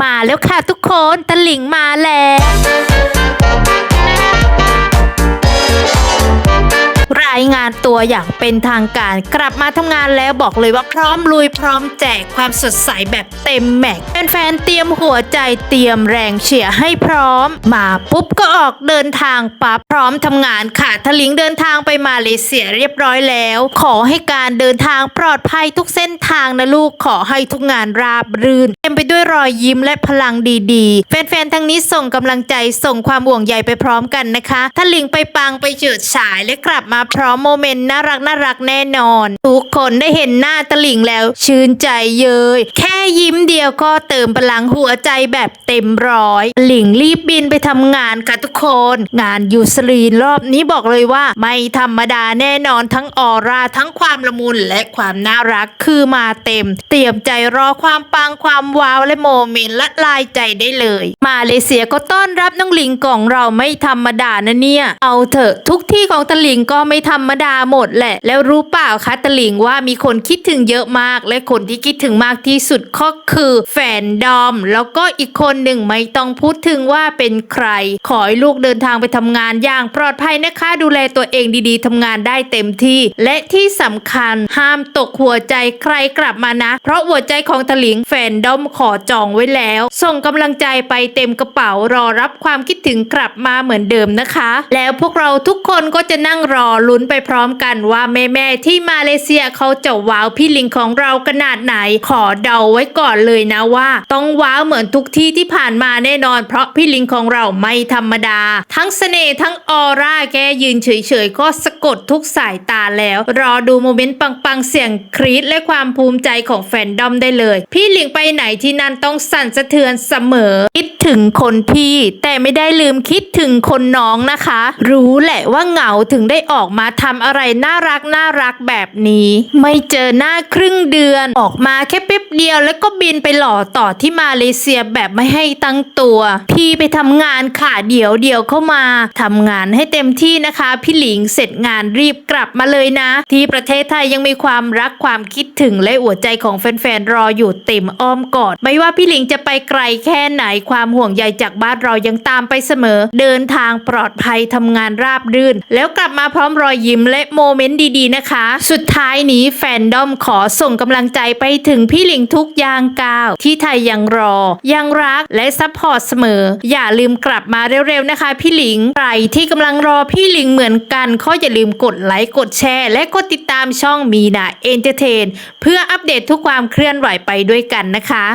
มาแล้วค่ะทุกคนตะหลิงมาแล้ว ตัวอย่างเป็นทางการ กลับมาทำงานแล้วบอกเลยว่าพร้อมลุยพร้อมแจกความสดใสแบบเต็มแม็กแฟนๆเตรียมหัวใจเตรียมแรงเชียร์ให้พร้อม มาปุ๊บก็ออกเดินทางปั๊บพร้อมทำงานค่ะทลิงเดินทางไปมาเลเซียเรียบร้อยแล้ว ขอให้การเดินทางปลอดภัยทุกเส้นทางนะลูกขอให้ทุกงานราบรื่น เต็มไปด้วยรอยยิ้มและพลังดีๆ แฟนๆทั้งนี้ส่งกำลังใจส่งความห่วงใยไปพร้อมกันนะคะทลิงไปปังไปเจิดฉายและกลับมาพร้อมโมเมนต์น่ารักน่ารักแน่นอน ทุกคนได้เห็นหน้าตะหลิงแล้ว ชื่นใจเยย แค่ยิ้มเดียวก็เติมพลังหัวใจแบบเต็มร้อยหลิงรีบบินไปทำงานค่ะทุกคน งานยูสรีนรอบนี้บอกเลยว่า ไม่ธรรมดาแน่นอนทั้งออร่าทั้งความละมุนและความน่ารักคือมาเต็ม เตรียมใจรอความปังความว้าวและโมเมนต์ละลายใจได้เลย มาเลเซียก็ต้อนรับน้องหลิงของเราไม่ธรรมดานะเนี่ย เอาเถอะทุกที่ของตะหลิงก็ไม่ธรรมดาหมดแหละ แล้วรู้เปล่าคะตะหลิงว่ามีคนคิดถึงเยอะมาก และคนที่คิดถึงมากที่สุดก็คือแฟนดอม แล้วก็อีกคนหนึ่งไม่ต้องพูดถึงว่าเป็นใคร ขอให้ลูกเดินทางไปทำงานอย่างปลอดภัยนะคะ ดูแลตัวเองดีๆทำงานได้เต็มที่ และที่สำคัญห้ามตกหัวใจใครกลับมานะ เพราะหัวใจของตะหลิงแฟนดอมขอจองไว้แล้ว ส่งกำลังใจไปเต็มกระเป๋ารอรับความคิดถึงกลับมาเหมือนเดิมนะคะ แล้วพวกเราทุกคนก็จะนั่งรอลุ้นไปพร้อมกันว่าแม่ๆที่มาเลเซียเขาจะว้าวพี่ลิงของเราขนาดไหน ขอเดาไว้ก่อนเลยนะว่า ต้องว้าวเหมือนทุกที่ที่ผ่านมาแน่นอน เพราะพี่ลิงของเราไม่ธรรมดา ทั้งเสน่ห์ทั้งออร่าแกยืนเฉยๆก็สะกดทุกสายตาแล้ว รอดูโมเมนต์ปังๆเสียงครีดและความภูมิใจของแฟนดอมได้เลย พี่ลิงไปไหนที่นั่นต้องสั่นสะเทือนเสมอ คิดถึงคนพี่ แต่ไม่ได้ลืมคิดถึงคนน้องนะคะ รู้แหละว่าเหงาถึงได้ออกมาทำอะไรน่ารักน่ารักแบบนี้ ไม่เจอหน้าครึ่งเดือนออกมาแค่แป๊บเดียวแล้วก็บินไปหล่อต่อที่มาเลเซียแบบไม่ให้ตั้งตัว พี่ไปทำงานค่ะเดี๋ยวเดี๋ยวเข้ามาทำงานให้เต็มที่นะคะ พี่หลิงเสร็จงานรีบกลับมาเลยนะ ที่ประเทศไทยยังมีความรักความคิดถึงและหัวใจของแฟนๆรออยู่เต็มอ้อมกอดไม่ว่าพี่หลิงจะไปไกลแค่ไหนความห่วงใยจากบ้านเรายังตามไปเสมอ เดินทางปลอดภัยทำงานราบรื่น แล้วกลับมาพร้อมรอยยิ้มและโมเมนต์ดีๆนะคะ สุดท้ายนี้แฟนดอมขอส่งกำลังใจไปถึงพี่หลิงทุกย่างก้าว ที่ไทยยังรอ ยังรักและซัพพอร์ตเสมอ อย่าลืมกลับมาเร็วๆนะคะ พี่หลิงใครที่กำลังรอพี่หลิงเหมือนกันก็อย่าลืมกดไลค์กดแชร์ และกดติดตามช่องมีนาเอนเตอร์เทนเพื่ออัปเดตทุกความเคลื่อนไหวไปด้วยกันนะคะ